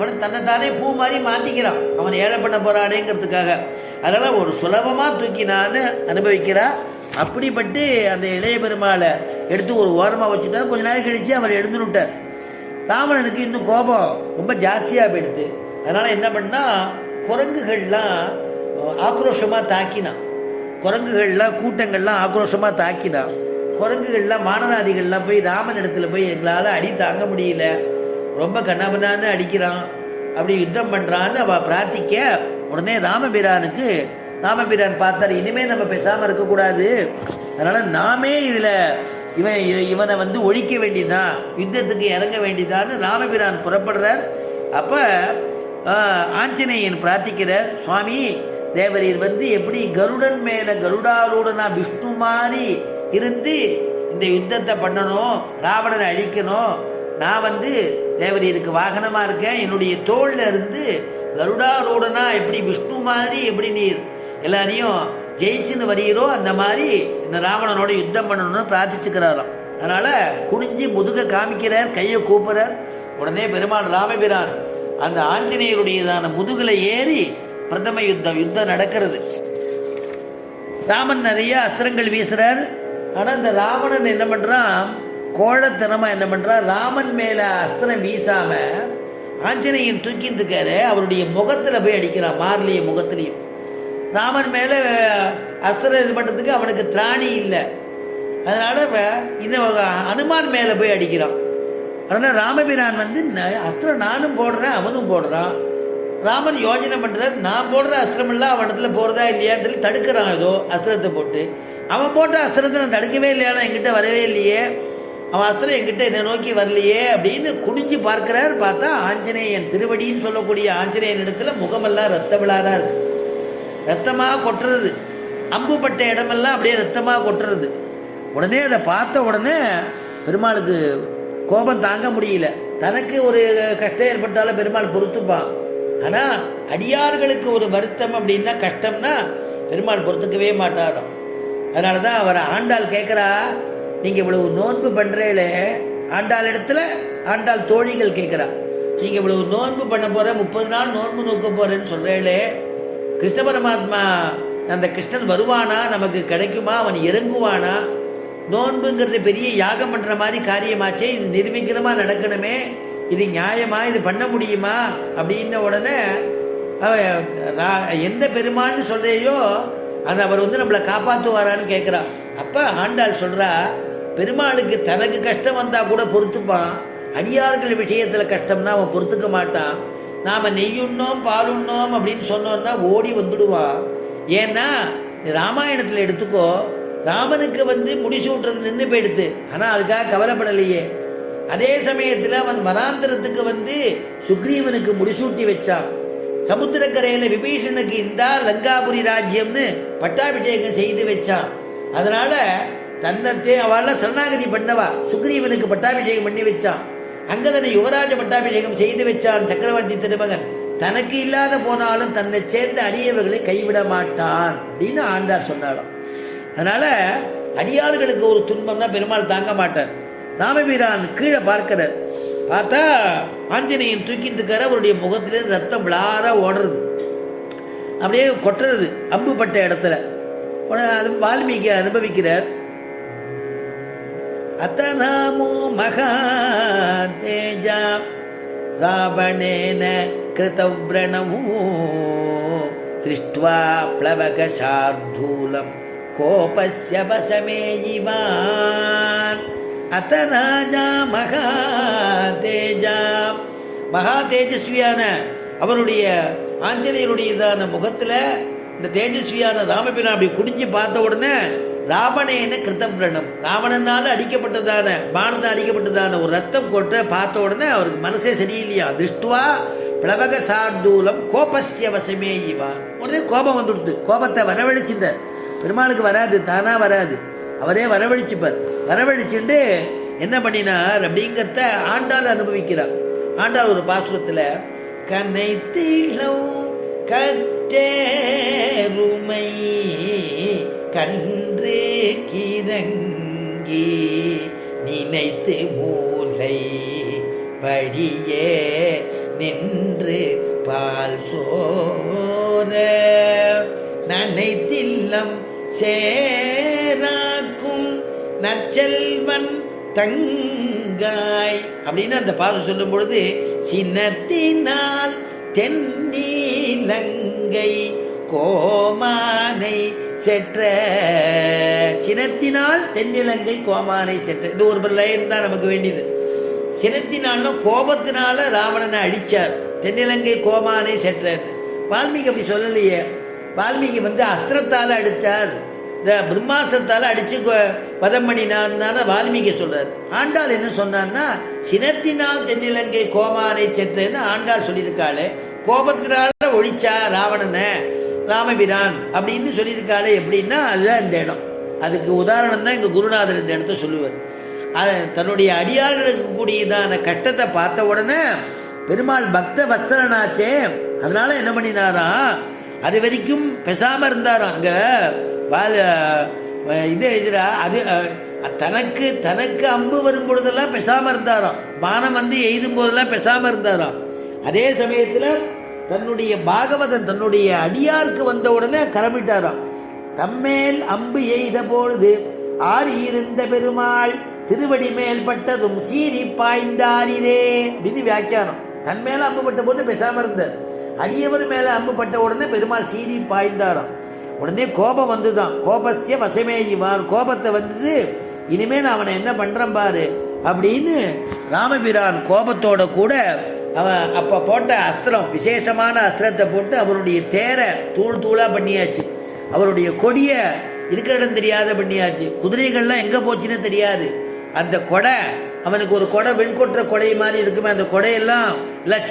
அவன் தானே பூ மாதிரி மாற்றிக்கிறான் அவன் ஏழை பண்ண போகிறானேங்கிறதுக்காக அதனால் ஒரு சுலபமாக தூக்கி நான் அனுபவிக்கிறான் அப்படிப்பட்டு அந்த இளைய பெருமாளை எடுத்து ஒரு ஓரமாக வச்சுட்டார். கொஞ்ச நேரம் கழித்து அவர் எழுந்து விட்டார் ராவணனுக்கு இன்னும் கோபம் ரொம்ப ஜாஸ்தியாக போயிடுது. அதனால் என்ன பண்ணால் குரங்குகள்லாம் ஆக்ரோஷமாக தாக்கினான். குரங்குகள்லாம் கூட்டங்கள்லாம் ஆக்ரோஷமாக தாக்கினான். குரங்குகள்லாம் மானநாதிகள்லாம் போய் ராமன் இடத்துல போய் எங்களால் அடி தாங்க முடியல. ரொம்ப கண்ணாபனான்னு அடிக்கிறான். அப்படி யுத்தம் பண்ணுறான்னு அவள் பிரார்த்திக்க உடனே ராமபிரானுக்கு ராமபிரான் பார்த்தாரு இனிமேல் நம்ம பேசாமல் இருக்கக்கூடாது. அதனால் நாமே இதில் இவன் இவனை வந்து ஒழிக்க வேண்டியதான் யுத்தத்துக்கு இறங்க வேண்டியதான்னு ராமபிரான் புறப்படுறார். அப்போ ஆஞ்சநேயன் பிரார்த்திக்கிறார் சுவாமி தேவரீர் வந்து எப்படி கருடன் மேலே கருடாரூடனா விஷ்ணு மாதிரி இருந்து இந்த யுத்தத்தை பண்ணணும் ராவணனை அழிக்கணும் நான் வந்து தேவரீருக்கு வாகனமாக இருக்கேன். என்னுடைய தோளில் இருந்து கருடாரூடனா எப்படி விஷ்ணு மாதிரி எப்படி நீர்? எல்லாரையும் ஜெயிச்சுன்னு வரீரோ அந்த மாதிரி இந்த ராவணனோட யுத்தம் பண்ணணும்னு பிரார்த்திச்சுக்கிறாராம். அதனால் குனிஞ்சு முதுக காமிக்கிறார் கையை கூப்புறார். உடனே பெருமாள் ராமபிரான் அந்த ஆஞ்சநேயருடையதான முதுகில் ஏறி பிரதம யுத்தம் யுத்தம் நடக்கிறது. ராமன் நிறைய அஸ்திரங்கள் வீசுறார். ஆனால் இந்த ராவணன் என்ன பண்ணுறான் கோழத்தனமாக என்ன பண்ணுறான் ராமன் மேலே அஸ்திரம் வீசாமல் ஆஞ்சநேயன் தூக்கிட்டு இருக்காரு. அவருடைய முகத்தில் போய் அடிக்கிறான் மார்லிய முகத்துலேயும். ராமன் மேலே அஸ்திரம் இது பண்ணுறதுக்கு அவனுக்கு திராணி இல்லை. அதனால் இந்த அனுமான் மேலே போய் அடிக்கிறான். அதனால் ராமபிரான் வந்து அஸ்திரம் நானும் போடுறேன் அவனும் போடுறான். ராமன் யோஜனை பண்ணுறார் நான் போடுற அஸ்திரமெல்லாம் அவன் இடத்துல போகிறதா இல்லையான்னு சொல்லி தடுக்கிறான் ஏதோ அஸ்திரத்தை போட்டு. அவன் போட்ட அஸ்திரத்தை நான் தடுக்கவே இல்லையானா என்கிட்ட வரவே இல்லையே. அவன் அஸ்திரம் என்கிட்ட என்னை நோக்கி வரலையே அப்படின்னு குனிஞ்சு பார்க்கிறார். பார்த்தா ஆஞ்சநேயன் திருவடின்னு சொல்லக்கூடிய ஆஞ்சநேயன் இடத்துல முகமெல்லாம் ரத்த விழாதான் இருக்கு. ரத்தமாக கொட்டுறது. அம்புப்பட்ட இடமெல்லாம் அப்படியே ரத்தமாக கொட்டுறது. உடனே அதை பார்த்த உடனே பெருமாளுக்கு கோபம் தாங்க முடியல. தனக்கு ஒரு கஷ்டம் ஏற்பட்டாலும் பெருமாள் பொறுத்துப்பான். ஆனால் அடியார்களுக்கு ஒரு வருத்தம் அப்படின்னா கஷ்டம்னா பெருமாள் பொறுத்துக்கவே மாட்டாராம். அதனால தான் அவர் ஆண்டாள் கேட்குறா நீங்கள் இவ்வளவு நோன்பு பண்ணுறீங்களே ஆண்டாள் இடத்துல ஆண்டாள் தோழிகள் கேட்குறா. நீங்கள் இவ்வளவு நோன்பு பண்ண போகிற முப்பது நாள் நோன்பு நோக்க போகிறேன்னு சொல்கிறேளே கிருஷ்ண பரமாத்மா அந்த கிருஷ்ணன் வருவானா? நமக்கு கிடைக்குமா? அவன் இறங்குவானா? நோன்புங்கிறது பெரிய யாகம் பண்ணுற மாதிரி காரியமாச்சே இது நிர்விக்கிரமாக நடக்கணுமே இது நியாயமா இது பண்ண முடியுமா? அப்படின்ன உடனே எந்த பெருமாள்னு சொல்கிறையோ அந்த அவர் வந்து நம்மளை காப்பாற்றுவாரான்னு கேட்குறா. அப்போ ஆண்டாள் சொல்கிறா பெருமாளுக்கு தனக்கு கஷ்டம் வந்தால் கூட பொறுத்துப்பான். அடியார்கள் விஷயத்தில் கஷ்டம்னா அவன் பொறுத்துக்க மாட்டான். நாம் நெய்யுண்ணோம் பாலுண்ணோம் அப்படின்னு சொன்னோன்னா ஓடி வந்துடுவான் ஏன்னா ராமாயணத்தில் எடுத்துக்கோ ராமனுக்கு வந்து முடிசூட்டுறது நின்று போயிடுது. ஆனால் அதுக்காக கவலைப்படலையே. அதே சமயத்தில் அவன் வனாந்திரத்துக்கு வந்து சுக்ரீவனுக்கு முடிசூட்டி வச்சான். சமுத்திரக்கரையில் விபீஷனுக்கு இந்தா லங்காபுரி ராஜ்யம்னு பட்டாபிஷேகம் செய்து வச்சான். அதனால் தன்னத்தே அவள்லாம் சரணாகதி பண்ணவா. சுக்ரீவனுக்கு பட்டாபிஷேகம் பண்ணி வச்சான். அங்கதனை யுவராஜ பட்டாபிஷேகம் செய்து வச்சான் சக்கரவர்த்தி திருமகன். தனக்கு இல்லாத போனாலும் தன்னை சேர்ந்த அடியவர்களை கைவிட மாட்டான் அப்படின்னு ஆண்டார் சொன்னாலும். அதனால அடியார்களுக்கு ஒரு துன்பம்னா பெருமாள் தாங்க மாட்டார். ராமபிரான் கீழே பார்க்கிறார். பார்த்தா ஆஞ்சநேயன் தூக்கிட்டு இருக்காரு அவருடைய முகத்திலே ரத்தம் விளாரா ஓடுறது. அப்படியே கொட்டுறது அம்பு பட்ட இடத்துல. உடனே அது வால்மீகி அனுபவிக்கிறார். அத்தநாமோ மகா தேஜா ராவணேன கிருதவ்ரணமோ திருஷ்டுவா प्लवकशार्धूलं கோபஸ்ய வசமே இவான் அத்த ராஜா மகா தேஜா மகா தேஜஸ்வியான அவருடைய ஆஞ்சநேயருடையதான முகத்தில் இந்த தேஜஸ்வியான ராமபிரான் அப்படி குடிஞ்சு பார்த்த உடனே ராவணேன கிருத்தபிரணம் ராவணனால் அடிக்கப்பட்டதான பானத்தை அடிக்கப்பட்டதான ஒரு ரத்தம் கொட்ட பார்த்த உடனே அவருக்கு மனசே சரியில்லையா? திருஷ்டுவா பிளவக சார்தூலம் கோபஸ்ய வசமே இவான் உடனே கோபம் வந்துடுது. கோபத்தை வரவழைச்சிட்ட. பெருமாளுக்கு வராது தானா வராது. அவரே வரவழைச்சுப்பார். வரவழைச்சுட்டு என்ன பண்ணினார் அப்படிங்கிறத ஆண்டாள் அனுபவிக்கிறார் ஆண்டாள் ஒரு பாசுரத்தில் கண்ணை கட்டே கட்டேருமை கண் கிதங்கி நினைத்து மூலை வழியே பால் சோர நனைத்தில்லம் சேராக்கும் நற்செல்வன் தங்காய் அப்படின்னு அந்த பாதம் சொல்லும் பொழுது சின்னத்தினால் தென்னீலங்கை கோமானை செற்ற சினத்தினால் தென்னிலங்கை கோமானை செற்ற. இது ஒரு லைன் தான் நமக்கு வேண்டியது. சினத்தினால்னா கோபத்தினால ராவணனை அடித்தார் தென்னிலங்கை கோமானை செற்றார். வால்மீகி அப்படி சொல்லலையே. வால்மீகி வந்து அஸ்திரத்தால் அடித்தார். இந்த பிரம்மாஸ்திரத்தால் அடித்து வதம் பண்ணினார்னால வால்மீகி சொல்கிறார் ஆண்டாள் என்ன சொன்னார்னா சினத்தினால் தென்னிலங்கை கோமானை செற்றேன்னு ஆண்டாள் சொல்லியிருக்காளே. கோபத்தினால ஒழிச்சா ராவணனை. ராமபிரான் அப்படின்னு சொல்லியிருக்காளே எப்படின்னா அதுதான் இந்த இடம். அதுக்கு உதாரணம் தான் எங்கள் குருநாதர் இந்த இடத்த சொல்லுவார். அது தன்னுடைய அடியார்களுக்கு கூடியதான கஷ்டத்தை பார்த்த உடனே பெருமாள் பக்த வத்சலனாச்சே. அதனால என்ன பண்ணினாரா? அது வரைக்கும் பெசாமல் இருந்தாராம் அங்கே வால் இது எழுதுறா அது தனக்கு தனக்கு அம்பு வரும் பொழுதெல்லாம் பெசாமல் இருந்தாராம். பானம் வந்து எய்தும் போதெல்லாம் பெசாமல் இருந்தாராம். அதே சமயத்தில் தன்னுடைய பாகவதன் தன்னுடைய அடியாருக்கு வந்த உடனே கரமிட்டாராம் தம்மேல் அம்பு எய்த பொழுது ஆறி இருந்த பெருமாள் திருவடி மேல் பட்டதும் சீறி பாய்ந்தாரிரே அப்படின்னு வியாக்கியானம். தன் மேல அம்பு பட்ட போது பேசாம இருந்தார். அடியவர் மேல அம்பு பட்ட உடனே பெருமாள் சீறி பாய்ந்தாராம். உடனே கோபம் வந்துதான். கோபஸ்ய வசமேயிவான் கோபத்தை வந்தது இனிமே நான் அவனை என்ன பண்றேன் பாரு அப்படின்னு ராமபிரான் கோபத்தோட கூட அவன் அப்போ போட்ட அஸ்திரம் விசேஷமான அஸ்திரத்தை போட்டு அவருடைய தேரை தூள் தூளாக பண்ணியாச்சு. அவருடைய கொடியை இருக்கிற இடம் தெரியாத பண்ணியாச்சு. குதிரைகள்லாம் எங்கே போச்சுன்னு தெரியாது. அந்த கொடை அவனுக்கு ஒரு கொடை வெண்கொற்ற கொடை மாதிரி இருக்குமே அந்த கொடையெல்லாம் எல்லாம்